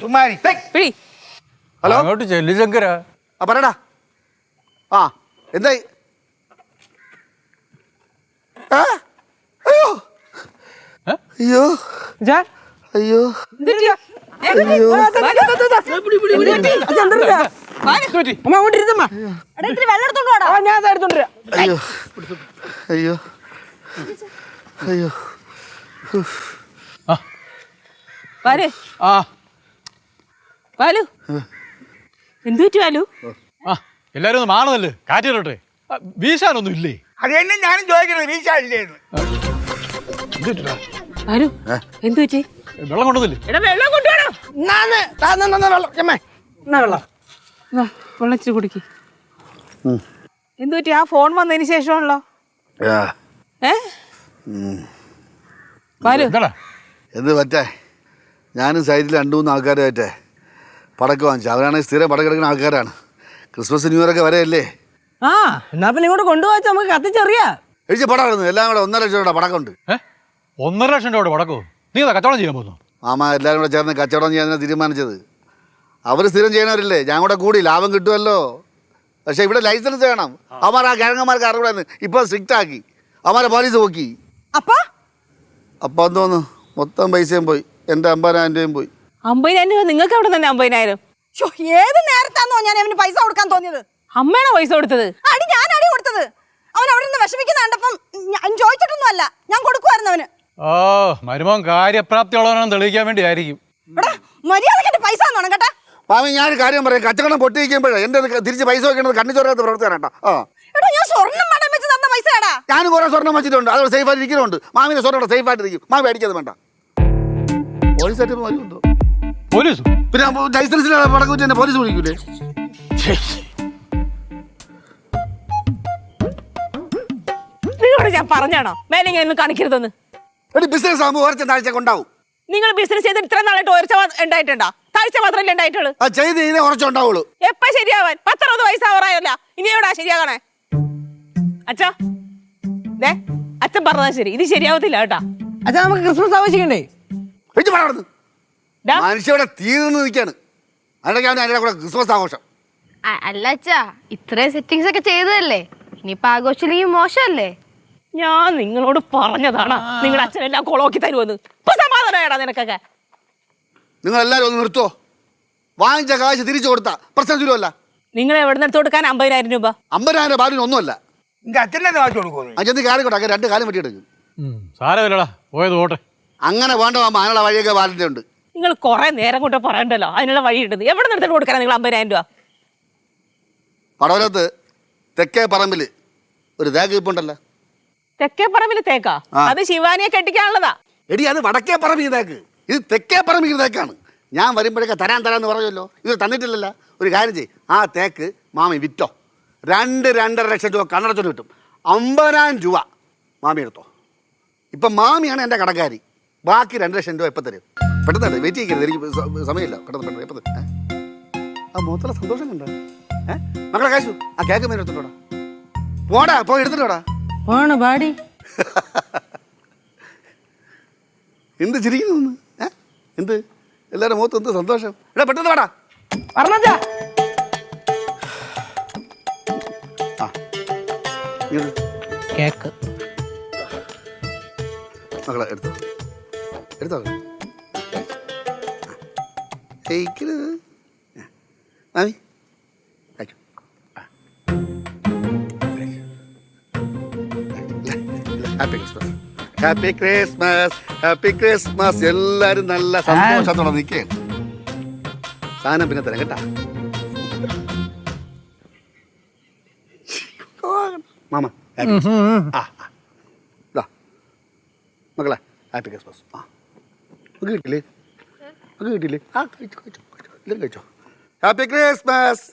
ചുമ്മാരി പിടി ഹലോ അങ്ങോട്ട് ചെല്ലു ശങ്കര ആ പറയടാ ആ എന്തായി? അയ്യോ? അയ്യോ അയ്യോ അയ്യോ വാടാ. ആ ഞാൻ എടുത്തോണ്ടിരാ അയ്യോ അയ്യോ അയ്യോ ആ വാലു. എന്തു പറ്റി വാലു? ആ എല്ലാരും ഒന്ന് മാറുന്നല്ലേ കാറ്റ് കയറട്ടെ വീശാനൊന്നും ഇല്ലേ? അത് തന്നെ ഞാനും ചോദിക്കുന്നത് വീശാനില്ലേന്ന് എന്ത് പറ്റിയെടാ? വാലു എന്തു പറ്റി? വെള്ളം കൊണ്ടുവന്നില്ലേ? എടാ വെള്ളം കൊണ്ടുവേണം നാന്ന് താന്ന് തന്ന വെള്ളം ചെമ്മേ. എന്നാ വെള്ളം? വെള്ളം ഇച്ചിരി കുടിക്ക്. എന്തു പറ്റി? ആ ഫോൺ വന്നതിന് ശേഷമാണല്ലോ. ആ, ഏ? വാലു. എന്താടാ? എന്ത് പറ്റേ? ഞാനും സൈഡിൽ രണ്ട് മൂന്ന് ആൾക്കാരുമായിട്ടേ. പടക്കം വാങ്ങിച്ചു അവരാണെങ്കിൽ സ്ഥിരം പടക്കം എടുക്കുന്ന ആൾക്കാരാണ്. ക്രിസ്മസ് ന്യൂ ഇയർ ഒക്കെ വരെയല്ലേ? ആ എന്നാ പിന്നെ ഇങ്ങോട്ട് കൊണ്ടുപോവാച്ച നമുക്ക് കത്തിച്ചെറിയാ. എഴുതി പടം ഇടുന്നു. എല്ലാം കൂടെ ഒന്നര ലക്ഷം രൂപ പടക്കമുണ്ട് ഒന്നര ലക്ഷം രൂപ പടക്കോ? നീ കച്ചവടം ചെയ്യാൻ പോകുന്നു. മാമ എല്ലാവരും കൂടെ ചേർന്ന് കച്ചവടം ചെയ്യാൻ തീരുമാനിച്ചത്. അവർ സ്ഥിരം ചെയ്യണവരില്ലേ ഞാൻ കൂടെ കൂടി ലാഭം കിട്ടുമല്ലോ. പക്ഷെ ഇവിടെ ലൈസൻസ് വേണം. അവന്മാർ ആ കിഴങ്ങന്മാർക്ക് അറിവിടെ ഇപ്പൊ സ്ട്രിക്റ്റ് ആക്കി. അവന്മാരെ പോലീസ് നോക്കി. അപ്പാ? അപ്പം എന്തോന്നു മൊത്തം പൈസയും പോയി. എന്റെ അമ്പതിനായിരം രൂപയും പോയി. അമ്പതിനായിരം രൂപ. നിങ്ങൾക്ക് അവിടെ തന്നെ അമ്പതിനായിരം? ഏത് നേരത്താന്നോ ഞാൻ അവന് പൈസ കൊടുക്കാൻ തോന്നിയത്? അമ്മയാണോ പൈസ കൊടുത്തത്? അടി ഞാൻ അടി കൊടുത്തത്? അവൻ അവിടെ നിന്ന് വിഷമിക്കുന്ന കണ്ടപ്പം ഞാൻ ചോദിച്ചിട്ടൊന്നും അല്ല ഞാൻ കൊടുക്കുമായിരുന്നു അവന്. ഓ മരുമോൻ കാര്യപ്രാപ്തിയുള്ളവനാണെന്ന് തെളിയിക്കാൻ വേണ്ടി ആയിരിക്കും എടാ മര്യാദയ്ക്ക് എന്റെ പൈസ വേണം കേട്ടാ മാമി ഞാനൊരു കാര്യം പറയാം. കച്ചവടം പൊട്ടിയിരിക്കുമ്പോഴേ എന്റെ അത് തിരിച്ച് പൈസ വെക്കേണ്ടത് കണ്ണു ചോരാത്ത പ്രവർത്തനം കേട്ടോ. ആ. എടാ ഞാൻ സ്വർണം പടം വെച്ച് തന്ന പൈസയാടാ. ഞാനും കുറേ സ്വർണം വെച്ചിട്ടുണ്ട്. അത് സേഫ് ആയിട്ട് ഇരിക്കുന്നുണ്ട്. മാമിന്റെ സ്വർണം സേഫ് ആയിട്ട് ഇരിക്കും. മാമി അടിക്കത് വേണ്ട. പോലീസ് ആയിട്ട് വരുന്നുണ്ടോ പോലീസ്? പിന്നെ ലൈസൻസിന് പടക്കം വെച്ച് എന്നെ പോലീസ് വിളിക്കൂലേ? നിങ്ങളോട് ഞാൻ പറഞ്ഞാണോ? മേലെ ഇങ്ങനെ ഒന്നും കാണിക്കരുതെന്ന്? ഒരു ബിസിനസ് ആകുമ്പോൾ ഓരോ താഴ്ച ഉണ്ടാവും നിങ്ങൾ ബിസിനസ് ചെയ്ത് ഇത്ര നാളായിട്ട് മാ- ഉണ്ടായിട്ടുണ്ടോ? താഴ്ച മാത്രമല്ലേ ഉണ്ടായിട്ടുള്ളൂ? അത് ചെയ്ത് ചെയ്തേ കുറച്ചുണ്ടാവുള്ളൂ എപ്പ ശരിയാവാൻ? പത്തറുപത് വയസ്സാവറായല്ല. ഇനി എവിടാ ശരിയാകണേ? അച്ഛാ ദേ അച്ഛൻ പറഞ്ഞാ ശരി. ഇത് ശരിയാവത്തില്ല കേട്ടാ. അച്ഛാ നമുക്ക് ക്രിസ്മസ് ഡാ. മനുഷ്യവിടെ തീർന്നു നിൽക്കാണ്. അതിനൊക്കെ അവൻ അതിന്റെ കൂടെ ക്രിസ്മസ് ആഘോഷം. അ- അല്ല അച്ഛാ ഇത്രയും സെറ്റിങ്സ് ഒക്കെ ചെയ്തതല്ലേ? ഇനിയിപ്പൊ ആഘോഷിച്ചില്ലെങ്കിൽ മോശമല്ലേ? ഞാൻ നിങ്ങളോട് പറഞ്ഞതാണ്. നിങ്ങൾ അച്ഛനെല്ലാം കൊളോക്കി തരുമെന്ന്. ഇപ്പൊ സമാധാനമായടാ നിനക്കൊക്കെ. നിങ്ങൾ എല്ലാവരും ഒന്ന് നിർത്തുവോ? വാങ്ങിച്ച കാശ് തിരിച്ചു കൊടുത്താ പ്രശ്നം തീരുമല്ല നിങ്ങൾ എവിടെ നിന്ന് എടുത്തു കൊടുക്കാൻ അമ്പതിനായിരം രൂപ? അമ്പതിനായിരം ബാലിന് ഒന്നുമല്ല. വാങ്ങിച്ചു കൊടുക്കുന്നു രണ്ട് കാലം വെട്ടിയെടുക്കും സാരമില്ലടാ. പോയത് പോട്ടെ. അങ്ങനെ വേണ്ട അതിനുള്ള വഴിയൊക്കെ ബാലിന്റെ ഉണ്ട് നിങ്ങൾ കുറെ നേരം കൊണ്ട് പറയണ്ടല്ലോ? അതിനുള്ള വഴി ഉണ്ടെന്ന് എവിടെ നിന്ന് കൊടുക്കാൻ നിങ്ങൾ അമ്പതിനായിരം രൂപ? പടവലത്ത് തെക്കേ പറമ്പിൽ ഒരു തേക്ക് ഇപ്പുണ്ടല്ലോ തെക്കേ പറമ്പിൽ തേക്കാ? അത് ശിവാനിയെ കെട്ടിക്കാനുള്ളതാ. എടി അത് വടക്കേ പറമ്പിൽ തേക്ക്. ഇത് തെക്കേ പറമ്പിൽ തേക്കാണ്. ഞാൻ വരുമ്പോഴൊക്കെ തരാൻ തരാന്ന് പറയുമല്ലോ ഇത് തന്നിട്ടില്ലല്ലോ. ഒരു കാര്യം ചെയ്യ്. ആ തേക്ക് മാമി വിറ്റോ? രണ്ട് രണ്ടര ലക്ഷം രൂപ കണ്ണടച്ചോണ്ട് കിട്ടും. അമ്പതിനായിരം രൂപ മാമി എടുത്തോ? ഇപ്പം മാമിയാണ് എന്റെ കടക്കാരി. ബാക്കി രണ്ട് ലക്ഷം രൂപ ഇപ്പം തരും. പെട്ടെന്ന് വെയിറ്റ് ചെയ്യരുത്. എനിക്ക് സമയമില്ല. പെട്ടെന്ന് പെട്ടെന്ന് എപ്പോൾ ആ മുഖത്തുള്ള സന്തോഷം കണ്ട? ഏ? മക്കളെ കാശു. ആ കേക്ക് മേലെ എടുത്തിട്ടോടാ. പോടാ പോയി എടുത്തിട്ടോടാ. പോണ പാടി? എന്ത് ചിരിക്കുന്നു ഏ? എന്ത്? എല്ലാവരുടെ മുഖത്ത് എന്ത് സന്തോഷം? എടാ പെട്ടെന്ന് വാടാ. പറഞ്ഞാ. കേക്ക് മക്കളെ എടുത്തോ. എടുത്തോ. കഴിക്കരുത് മാമി. Happy Christmas happy Christmas happy Christmas എല്ലാരും നല്ല സന്തോഷത്തോടെ നിൽക്കുകയാണ് സാധനം പിന്നെ തരാം കേട്ടാ. മാമ ആ മക്കളെ ഹാപ്പി ക്രിസ്മസ് ആ. കിട്ടില്ലേ? അത് കിട്ടില്ലേ ആ കഴിച്ചോ കഴിച്ചു കഴിച്ചോ. എല്ലാവരും കഴിച്ചോ. Happy Christmas